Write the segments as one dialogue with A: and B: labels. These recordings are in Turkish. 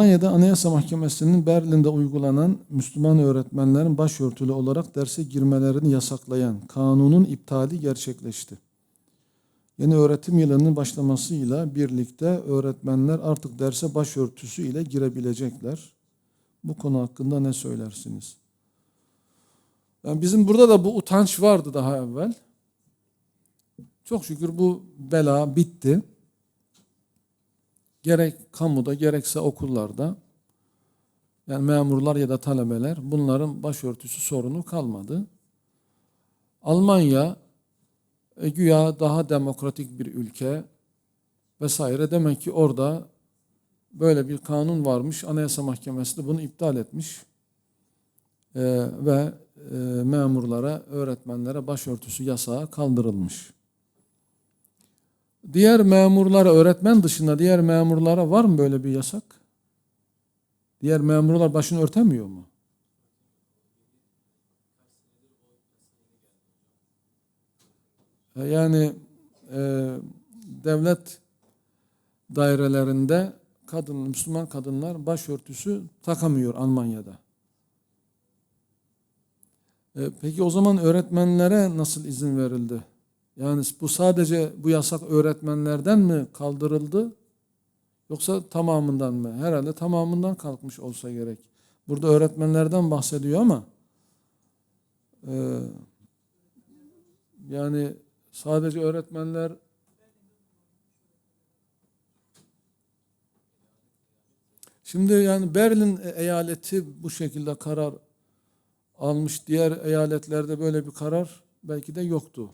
A: Almanya'da Anayasa Mahkemesi'nin Berlin'de uygulanan Müslüman öğretmenlerin başörtülü olarak derse girmelerini yasaklayan kanunun iptali gerçekleşti. Yeni öğretim yılının başlamasıyla birlikte öğretmenler artık derse başörtüsü ile girebilecekler. Bu konu hakkında ne söylersiniz? Yani bizim burada da bu utanç vardı daha evvel. Çok şükür bu bela bitti. Gerek kamuda gerekse okullarda yani memurlar ya da talebeler bunların başörtüsü sorunu kalmadı. Almanya e, güya daha demokratik bir ülke vesaire demek ki orada böyle bir kanun varmış. Anayasa Mahkemesi de bunu iptal etmiş. E, ve e, memurlara, öğretmenlere başörtüsü yasağı kaldırılmış. Diğer memurlara, öğretmen dışında diğer memurlara var mı böyle bir yasak? Diğer memurlar başını örtemiyor mu? E, Yani e, devlet dairelerinde kadın, Müslüman kadınlar başörtüsü takamıyor Almanya'da. E, peki o zaman öğretmenlere nasıl izin verildi? Yani bu sadece bu yasak öğretmenlerden mi kaldırıldı? Yoksa tamamından mı? Herhalde tamamından kalkmış olsa gerek. Burada öğretmenlerden bahsediyor ama e, yani sadece öğretmenler Şimdi yani Berlin eyaleti bu şekilde karar almış. Diğer eyaletlerde böyle bir karar belki de yoktu.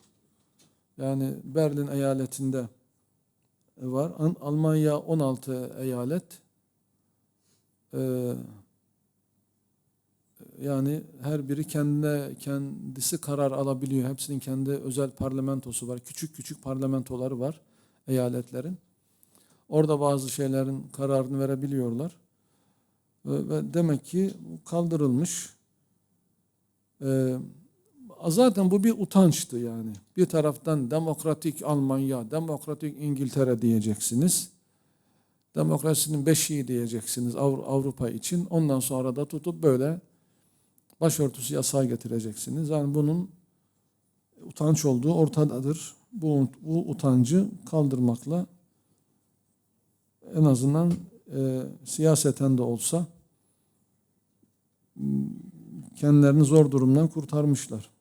A: Yani Berlin eyaletinde var. An- Almanya 16 eyalet. Ee, yani her biri kendine kendisi karar alabiliyor. Hepsinin kendi özel parlamentosu var. Küçük küçük parlamentoları var eyaletlerin. Orada bazı şeylerin kararını verebiliyorlar. Ve, ve demek ki kaldırılmış. Ee, zaten bu bir utançtı yani. Bir taraftan demokratik Almanya, demokratik İngiltere diyeceksiniz. Demokrasinin beşiği diyeceksiniz Avru- Avrupa için. Ondan sonra da tutup böyle başörtüsü yasağı getireceksiniz. Yani bunun utanç olduğu ortadadır. Bu, bu utancı kaldırmakla en azından e, siyaseten de olsa kendilerini zor durumdan kurtarmışlar.